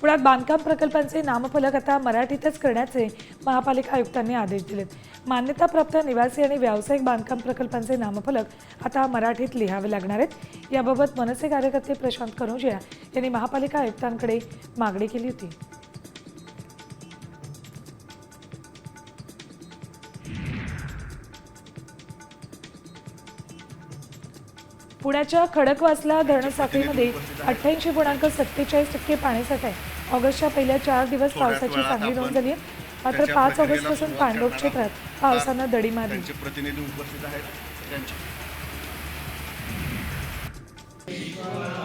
पुण्यात बांधकाम प्रकल्पांचे नामफलक आता मराठीतच करण्याचे महापालिका आयुक्तांनी आदेश दिलेत. मान्यताप्राप्त निवासी आणि व्यावसायिक बांधकाम प्रकल्पांचे नामफलक आता मराठीत लिहावे लागणार आहेत. याबाबत मनसे कार्यकर्ते प्रशांत कनोजिया यांनी महापालिका आयुक्तांकडे मागणी केली होती. पुण्याच्या खडकवासला धरणसाखळीमध्ये अठ्ठ्याऐंशी पूर्णांक सत्तेचाळीस टक्के पाणीसाठा आहे. ऑगस्टच्या पहिल्या चार दिवस पावसाची चांगली नोंद झाली आहे. मात्र पाच ऑगस्टपासून पाणलोट क्षेत्रात पावसानं दडी मारली. त्यांचे प्रतिनिधी उपस्थित आहेत. त्यांचे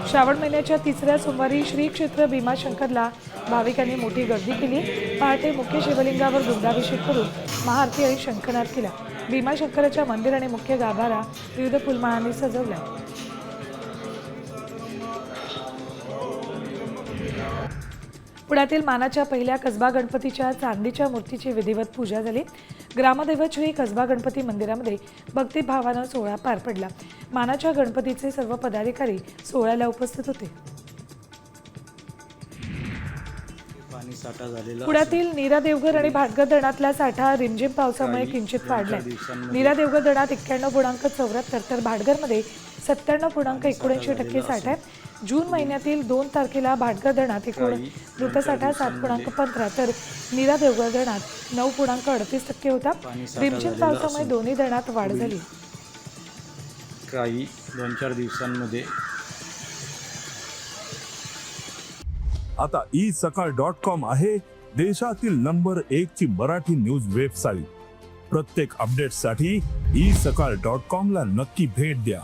श्रावण महिन्याच्या तिसऱ्या सोमवारी श्री क्षेत्र भीमाशंकरला भाविकांनी मोठी गर्दी केली. पहाटे मुख्य शिवलिंगावर दुग्धाभिषेक करून महाआरती आणि शंखनाद केला. भीमाशंकराच्या मंदिर आणि मुख्य गाभारा विविध फुलमाळांनी सजवला पुण्यातील मानाच्या पहिल्या कसबा गणपतीच्या चांदीच्या मूर्तीची विधिवत पूजा झाली. ग्रामदैवत श्री कसबा गणपती मंदिरामध्ये भक्तिभावानं सोहळा पार पडला. मानाच्या गणपतीचे सर्व पदाधिकारी सोहळ्याला उपस्थित होते. पुण्यातील नीरा देवघर आणि भाटघर धरणातला साठा रिमझिम पावसामुळे किंचित वाढलाय. नीरा देवघर धरणात एक्क्याण्णव पूर्णांक चौऱ्याहत्तर तर भाटघरमध्ये सत्त्याण्णव पूर्णांक एकोणऐंशी टक्के साठा आहे जून महिन्यातील दोन तारखेला भाटघर धरणात एकूण मृतसाठा सात पूर्णांक पंधरा. तर नीरा देवघर धरणात नऊ पूर्णांक अडतीस टक्के होता. रिमझिम पावसामुळे दोन्ही धरणात वाढ झाली. काही दोन चार दिवसांमध्ये आता ई सकाळ डॉट कॉम आहे देशातील नंबर एक ची मराठी न्यूज वेबसाईट. प्रत्येक अपडेटसाठी ई सकाळ डॉट कॉम ला नक्की भेट द्या.